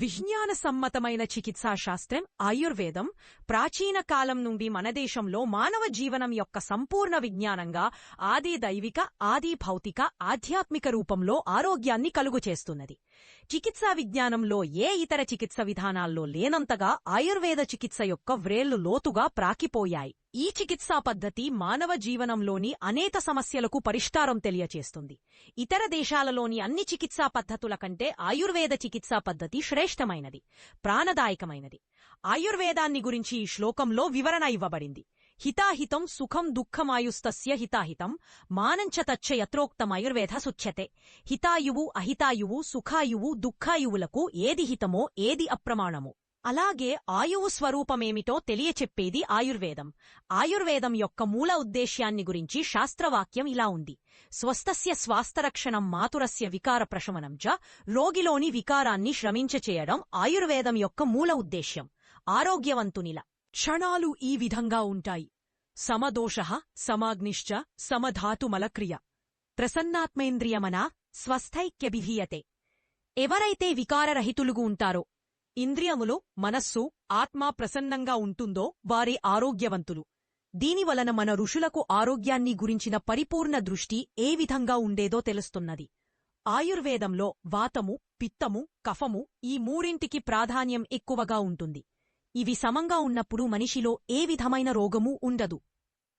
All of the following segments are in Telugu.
విజ్ఞాన సమ్మతమైన చికిత్సా శాస్త్రం ఆయుర్వేదం ప్రాచీన కాలం నుండి మన దేశంలో మానవ జీవనం యొక్క సంపూర్ణ విజ్ఞానంగా ఆది దైవిక ఆది భౌతిక ఆధ్యాత్మిక రూపంలో ఆరోగ్యాన్ని కలుగుచేస్తున్నది. చికిత్సా విజ్ఞానంలో ఏ ఇతర చికిత్స విధానాల్లో లేనంతగా ఆయుర్వేద చికిత్స యొక్క వ్రేళ్ళు లోతుగా ప్రాకిపోయాయి. ఈ చికిత్సా పద్ధతి మానవ జీవనంలోని అనేక సమస్యలకు పరిష్కారం తెలియచేస్తుంది. ఇతర దేశాలలోని అన్ని చికిత్సా పద్ధతుల కంటే ఆయుర్వేద చికిత్సా పద్ధతి శ్రేష్టమైనది ప్రాణదాయకమైనది. ఆయుర్వేదాన్ని గురించి ఈ శ్లోకంలో వివరణ ఇవ్వబడింది. హితాహితం సుఖం దుఃఖమాయుస్తస్య హితాహితం మానంచ తచ్చ యత్రోక్తమాయుర్వేద సుచ్యతే. హితాయువు అహితాయువు సుఖాయువు దుఃఖాయువులకు ఏది హితమో ఏది అప్రమాణమో. అలాగే ఆయువు స్వరూపమేమిటో తెలియచెప్పేది ఆయుర్వేదం. ఆయుర్వేదం యొక్క మూల ఉద్దేశ్యాన్ని గురించి శాస్త్రవాక్యం ఇలా ఉంది. స్వస్థస్య స్వాస్థరక్షణం మాతురస్య వికార ప్రశమనం చ రోగిలోని వికారాన్ని శ్రమించచేయడం ఆయుర్వేదం యొక్క మూల ఉద్దేశ్యం. ఆరోగ్యవంతునిల క్షణాలు ఈ విధంగా ఉంటాయి. సమదోష సమాగ్నిశ్చ సమధాతుమలక్రియ. ప్రసన్నాత్మేంద్రియమన స్వస్థైక్యభిధీయతే. ఎవరైతే వికారరహితులుగు ఉంటారో ఇంద్రియములు మనస్సు ఆత్మ ప్రసన్నంగా ఉంటుందో వారి ఆరోగ్యవంతులు. దీనివలన మన ఋషులకు ఆరోగ్యాన్ని గురించిన పరిపూర్ణ దృష్టి ఏ విధంగా ఉండేదో తెలుస్తున్నది. ఆయుర్వేదంలో వాతము పిత్తము కఫము ఈ మూడింటికి ప్రాధాన్యం ఎక్కువగా ఉంటుంది. ఇవి సమంగా ఉన్నప్పుడు మనిషిలో ఏ విధమైన రోగమూ ఉండదు.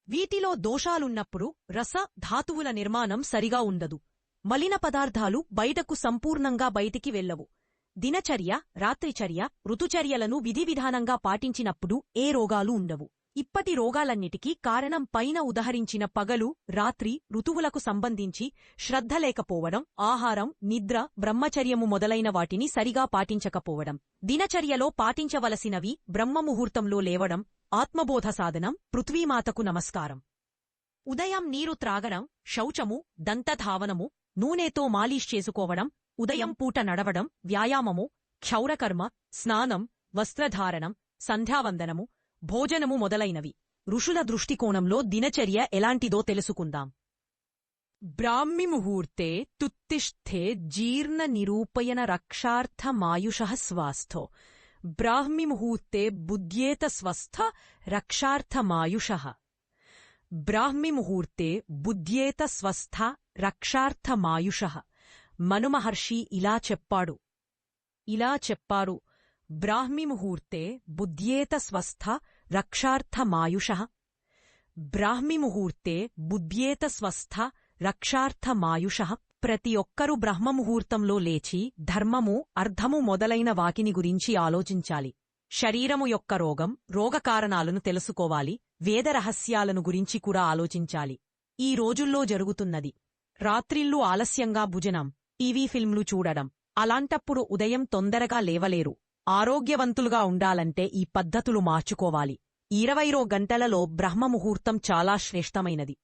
వీటిలో దోషాలున్నప్పుడు రస ధాతువుల నిర్మాణం సరిగా ఉండదు. మలిన పదార్థాలు బయటకు సంపూర్ణంగా బయటికి వెళ్ళవు దినచర్య రాత్రిచర్య ఋతుచర్యలను విధివిధానంగా పాటించినప్పుడు ఏ రోగాలు ఉండవు. ఇప్పటి రోగాలన్నిటికీ కారణం పైన ఉదహరించిన పగలు రాత్రి ఋతువులకు సంబంధించి శ్రద్ధ లేకపోవడం ఆహారం నిద్ర బ్రహ్మచర్యము మొదలైన వాటిని సరిగా పాటించకపోవడం. దినచర్యలో పాటించవలసినవి బ్రహ్మముహూర్తంలో లేవడం ఆత్మబోధ సాధనం పృథ్వీమాతకు నమస్కారం. ఉదయం నీరు త్రాగడం శౌచము దంతధావనము నూనెతో మాలిష్ చేసుకోవడం ఉదయం పూట నడవడం వ్యాయామము క్షౌరకర్మ స్నానం వస్త్రధారణం సంధ్యావందనము భోజనము మొదలైనవి. ఋషుల దృష్టికోణంలో దినచర్య ఎలాంటిదో తెలుసుకుందాం. బ్రాహ్మి ముహూర్తే తుత్తిష్ఠే జీర్ణ నిరూపయన రక్షార్థమాయుష స్వాస్థో. బ్రాహ్మి ముహూర్తే బుద్ధ్యేత స్వస్థ రక్షార్థమాయుష బ్రాహ్మి ముహూర్తే బుద్ధ్యేత స్వస్థ రక్షార్థమాయుష మనుమహర్షి ఇలా చెప్పాడు. ఇలా చెప్పారు. బ్రాహ్మి ముహూర్తే బుద్ధ్యేత స్వస్థ రక్షార్థమాయుష బ్రాహ్మి ముహూర్తే బుద్ధ్యేత స్వస్థ రక్షార్థమాయుష ప్రతి ఒక్కరూ బ్రహ్మముహూర్తంలో లేచి ధర్మము అర్ధము మొదలైన వాకిని గురించి ఆలోచించాలి. శరీరము యొక్క రోగం రోగకారణాలను తెలుసుకోవాలి. వేద రహస్యాలను గురించి కూడా ఆలోచించాలి. ఈ రోజుల్లో జరుగుతున్నది. రాత్రిళ్ళు ఆలస్యంగా భుజనం. టీవీ ఫిల్మ్లు చూడడం. అలాంటప్పుడు ఉదయం తొందరగా లేవలేరు. ఆరోగ్యవంతులుగా ఉండాలంటే ఈ పద్ధతులు మార్చుకోవాలి. ఇరవైరో గంటలలో బ్రహ్మముహూర్తం చాలా శ్రేష్టమైనది.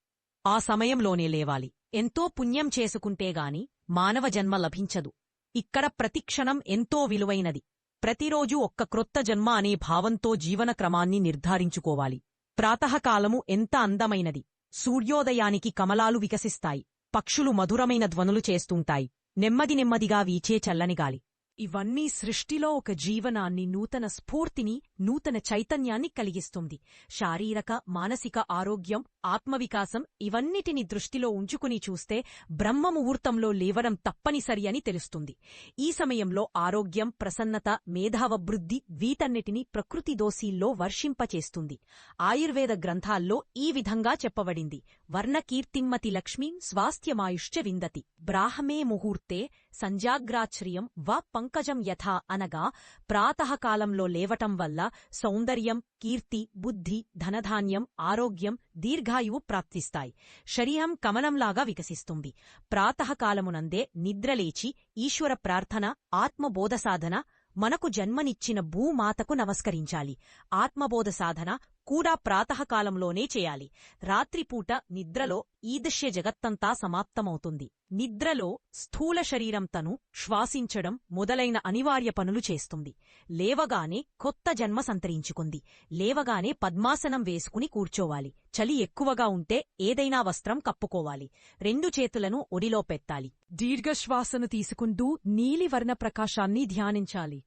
ఆ సమయంలోనే లేవాలి. ఎంతో పుణ్యం చేసుకుంటేగాని మానవ జన్మ లభించదు. ఇక్కడ ప్రతిక్షణం ఎంతో విలువైనది. ప్రతిరోజూ ఒక్క క్రొత్త జన్మ అనే భావంతో జీవన క్రమాన్ని నిర్ధారించుకోవాలి. ప్రాతకాలము ఎంత అందమైనది. సూర్యోదయానికి కమలాలు వికసిస్తాయి. పక్షులు మధురమైన ధ్వనులు చేస్తుంటాయి. నెమ్మది నెమ్మదిగా వీచే చల్లని గాలి. ఇవన్నీ సృష్టిలో ఒక జీవనాన్ని నూతన స్ఫూర్తిని నూతన చైతన్యాన్ని కలిగిస్తుంది. శారీరక మానసిక ఆరోగ్యం ఆత్మవికాసం ఇవన్నిటిని దృష్టిలో ఉంచుకుని చూస్తే బ్రహ్మముహూర్తంలో లేవడం తప్పనిసరి అని తెలుస్తుంది. ఈ సమయంలో ఆరోగ్యం ప్రసన్నత మేధావభృద్ధి వీటన్నిటినీ ప్రకృతి దోషీల్లో వర్షింపచేస్తుంది. ఆయుర్వేద గ్రంథాల్లో ఈ విధంగా చెప్పబడింది. వర్ణకీర్తిమ్మతి లక్ష్మీం స్వాస్థ్యమాయుశ్చ విందతి. బ్రాహ్మే ముహూర్తే సంజాగ్రాశ్రియం వా పంకజం యథా అనగా ప్రాతకాలంలో లేవటం వల్ల సౌందర్యం కీర్తి బుద్ధి ధనధాన్యం ఆరోగ్యం దీర్ఘాయువు ప్రాప్తిస్తాయి. శరీరం కమలంలాగా వికసిస్తుంది. ప్రాతకాలమునందే నిద్రలేచి ఈశ్వర ప్రార్థన ఆత్మబోధ సాధన మనకు జన్మనిచ్చిన భూమాతకు నమస్కరించాలి. ఆత్మబోధ సాధన కూడా ప్రాతకాలంలోనే చేయాలి. రాత్రిపూట నిద్రలో ఈదృశ్య జగత్తంతా సమాప్తమవుతుంది. నిద్రలో స్థూల శరీరం తను శ్వాసించడం మొదలైన అనివార్య పనులు చేస్తుంది. లేవగానే కొత్త జన్మ సంతరించుకుంది. లేవగానే పద్మాసనం వేసుకుని కూర్చోవాలి. చలి ఎక్కువగా ఉంటే ఏదైనా వస్త్రం కప్పుకోవాలి. రెండు చేతులను ఒడిలో పెట్టాలి. దీర్ఘశ్వాసను తీసుకుంటూ నీలివర్ణ ప్రకాశాన్ని ధ్యానించాలి.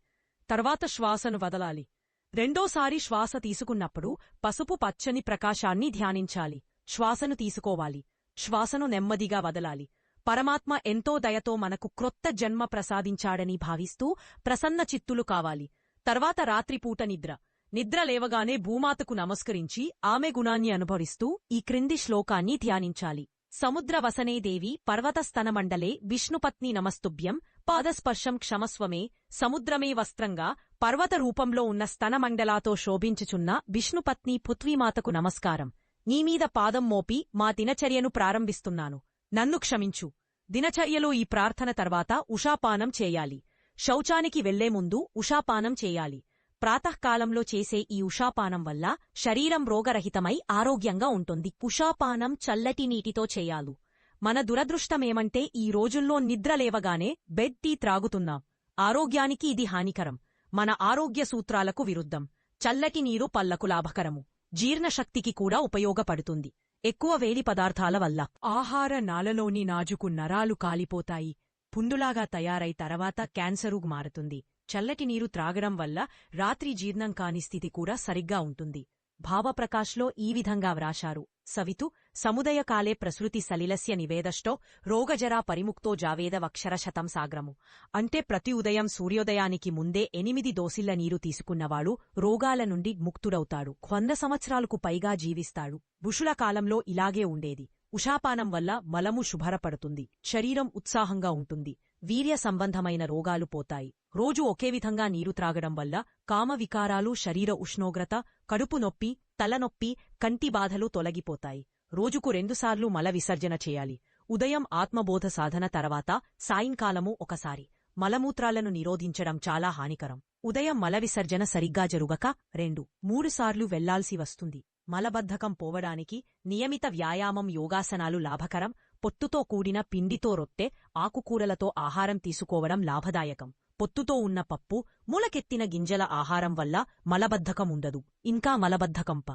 తర్వాత శ్వాసను వదలాలి. రెండోసారి శ్వాస తీసుకున్నప్పుడు పసుపు పచ్చని ప్రకాశాన్ని ధ్యానించాలి. శ్వాసను తీసుకోవాలి. శ్వాసను నెమ్మదిగా వదలాలి. పరమాత్మ ఎంతో దయతో మనకు క్రొత్త జన్మ ప్రసాదించాడని భావిస్తూ ప్రసన్న చిత్తులు కావాలి. తర్వాత రాత్రిపూట నిద్ర. నిద్ర లేవగానే భూమాతకు నమస్కరించి ఆమె గుణాన్ని అనుభవిస్తూ ఈ క్రింది శ్లోకాన్ని ధ్యానించాలి. సముద్రవసనేదేవి పర్వతస్తనమండలే విష్ణుపత్ని నమస్తుభ్యం పాదస్పర్శం క్షమస్వమే సముద్రమే వస్త్రంగా పర్వత రూపంలో ఉన్న స్తనమండలాతో శోభించుచున్న విష్ణుపత్ని పృథ్వీమాతకు నమస్కారం. నీమీద పాదం మోపి మా దినచర్యను ప్రారంభిస్తున్నాను. నన్ను క్షమించు. దినచర్యలో ఈ ప్రార్థన తర్వాత ఉషాపానం చేయాలి. శౌచానికి వెళ్ళే ముందు ఉషాపానం చేయాలి. ప్రాతకాలంలో చేసే ఈ ఉషాపానం వల్ల శరీరం రోగరహితమై ఆరోగ్యంగా ఉంటుంది. ఉషాపానం చల్లటి నీటితో చేయాలు. మన దురదృష్టమేమంటే ఈ రోజుల్లో నిద్ర లేవగానే బెడ్ టీ త్రాగుతున్నాం. ఆరోగ్యానికి ఇది హానికరం. మన ఆరోగ్య సూత్రాలకు విరుద్ధం. చల్లటి నీరు పల్లకు లాభకరము. జీర్ణశక్తికి కూడా ఉపయోగపడుతుంది. ఎక్కువ వేడి పదార్థాల వల్ల. ఆహార నాలలోని నాజుకు నరాలు కాలిపోతాయి. పుండులాగా తయారై తర్వాత క్యాన్సరు మారుతుంది. చల్లటి నీరు త్రాగడం వల్ల రాత్రి జీర్ణం కాని స్థితి కూడా సరిగ్గా ఉంటుంది. భావప్రకాశ్లో ఈ విధంగా వ్రాశారు. సవితు సముదయకాలే ప్రసృతి సలిలస్య నివేదష్టో రోగజరా పరిముక్తో జావేద వక్షరశతం సాగ్రము. అంటే ప్రతి ఉదయం సూర్యోదయానికి ముందే ఎనిమిది దోసిళ్ళ నీరు తీసుకున్నవాడు రోగాల నుండి ముక్తుడవుతాడు. వంద సంవత్సరాలకు పైగా జీవిస్తాడు. బుషుల కాలంలో ఇలాగే ఉండేది. ఉషాపానం వల్ల మలము శుభరపడుతుంది. శరీరం ఉత్సాహంగా ఉంటుంది. వీర్య సంబంధమైన రోగాలు పోతాయి. రోజు ఒకే విధంగా నీరు త్రాగడం వల్ల కామవికారాలు శరీర ఉష్ణోగ్రత కడుపు నొప్పి తలనొప్పి కంటి బాధలు తొలగిపోతాయి. రోజుకు రెండుసార్లు మల విసర్జన చేయాలి. ఉదయం ఆత్మబోధ సాధన తర్వాత సాయంకాలము ఒకసారి. మలమూత్రాలను నిరోధించడం చాలా హానికరం. ఉదయం మల విసర్జన సరిగ్గా జరుగక రెండు మూడుసార్లు వెళ్ళాల్సి వస్తుంది. మలబద్ధకం పోవడానికి నియమిత వ్యాయామం యోగాసనాలు లాభకరం. పొత్తుతో కూడిన పిండితో రొట్టె ఆకుకూరలతో ఆహారం తీసుకోవడం లాభదాయకం. పొత్తుతో ఉన్న పప్పు మూలకెత్తిన గింజల ఆహారం వల్ల మలబద్ధకం ఉండదు ఇంకా మలబద్ధకంప.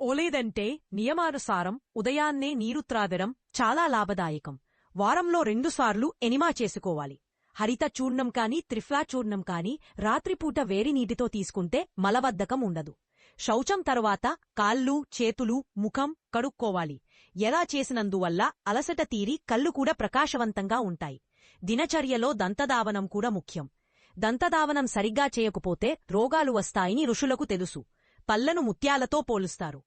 ఓలేదంటే నియమానుసారం ఉదయాన్నే నీరు త్రాగడం చాలా లాభదాయకం. వారంలో రెండుసార్లు ఎనిమా చేసుకోవాలి. హరిత చూర్ణం కాని త్రిఫ్లా చూర్ణం కాని రాత్రిపూట వేడి నీటితో తీసుకుంటే మలబద్ధకం ఉండదు శౌచం తరువాత కాళ్ళు చేతులు ముఖం కడుక్కోవాలి. ఎలా చేసినందువల్ల అలసట తీరి కళ్ళు కూడా ప్రకాశవంతంగా ఉంటాయి. దినచర్యలో దంతదావనం కూడా ముఖ్యం. దంతదావనం సరిగ్గా చేయకపోతే రోగాలు వస్తాయని ఋషులకు తెలుసు. పళ్ళను ముత్యాలతో పోలుస్తారు.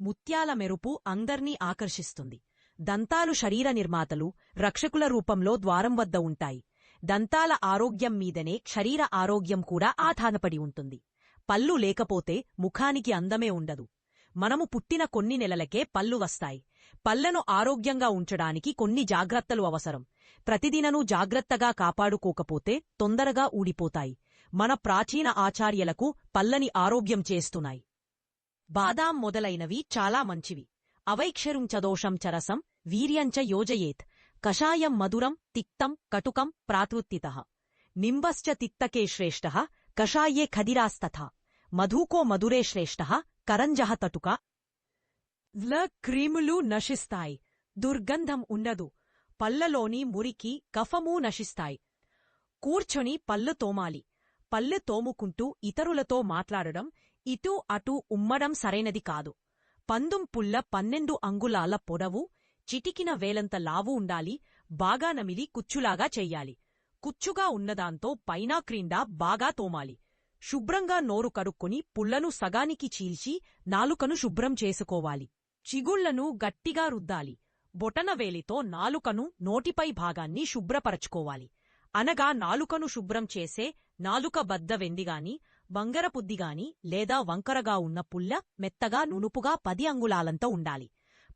ముత్యాల మెరుపు అందర్నీ ఆకర్షిస్తుంది. దంతాలు శరీర నిర్మాతలు రక్షకుల రూపంలో ద్వారం వద్ద ఉంటాయి. దంతాల ఆరోగ్యం మీదనే శరీర ఆరోగ్యం కూడా ఆధారపడి ఉంటుంది. పళ్ళు లేకపోతే ముఖానికి అందమే ఉండదు. మనము పుట్టిన కొన్ని నెలలకే పళ్ళు వస్తాయి. పళ్ళను ఆరోగ్యంగా ఉంచడానికి కొన్ని జాగ్రత్తలు అవసరం. ప్రతిదిననూ జాగ్రత్తగా కాపాడుకోకపోతే తొందరగా ఊడిపోతాయి. మన ప్రాచీన ఆచార్యలకు పల్లని ఆరోగ్యం చేస్తున్నాయి. బాదాం మొదలైనవి చాలా మంచివి. అవైక్షరుం చదోషం చరసం వీర్యంచ యోజయేత్ కషాయం మధురం తిక్తం కటుకం ప్రాతృత్తిత. నింబశ్చ తిత్తకే శ్రేష్ట కషాయే ఖదిరాస్తథ. మధుకో మధురే శ్రేష్ట కరంజహ తటుక. ల క్రీములు నశిస్తాయి. దుర్గంధం ఉండదు పళ్ళలోని మురికి కఫమూ నశిస్తాయి. కూర్చొని పళ్ళు తోమాలి. పళ్ళు తోముకుంటూ ఇతరులతో మాట్లాడడం ఇటూ అటూ ఉమ్మడం సరైనది కాదు. పందుం పుల్ల పన్నెండు అంగుళాల పొడవు చిటికిన వేలంత లావు ఉండాలి బాగా నమిలి కుచ్చులాగా చెయ్యాలి. కుచ్చుగా ఉన్నదాంతో పైనా క్రిందా బాగా తోమాలి. శుభ్రంగా నోరు కడుక్కొని పుల్లను సగానికి చీల్చి నాలుకను శుభ్రం చేసుకోవాలి. చిగుళ్ళను గట్టిగా రుద్దాలి. బొటనవేలితో నాలుకను నోటిపై భాగాన్ని శుభ్రపరచుకోవాలి. అనగా నాలుకను శుభ్రం చేసే నాలుక బద్ద వెందిగాని బంగరపుద్దిగాని లేదా వంకరగా ఉన్న పుల్ల మెత్తగా నునుపుగా పది అంగుళాలంత ఉండాలి.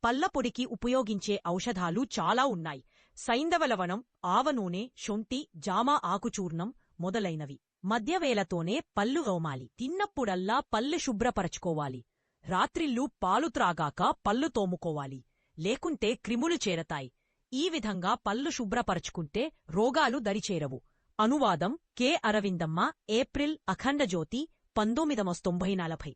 పల్లపొడికి ఉపయోగించే ఔషధాలు చాలా ఉన్నాయి. సైంధవలవనం ఆవనూనె శొంఠి జామ ఆకుచూర్ణం మొదలైనవి. మధ్యవేలతోనే పళ్ళు రోమాలి. తిన్నప్పుడల్లా పళ్ళు శుభ్రపరచుకోవాలి. రాత్రిళ్ళు పాలు త్రాగాక పళ్ళు తోముకోవాలి. లేకుంటే క్రిములు చేరతాయి. ఈ విధంగా పళ్ళు శుభ్రపరచుకుంటే రోగాలు దరిచేరవు. అనువాదం కె. అరవిందమ్మ ఏప్రిల్ అఖండజ్యోతి పంతొమ్మిది తొంభై నలభై.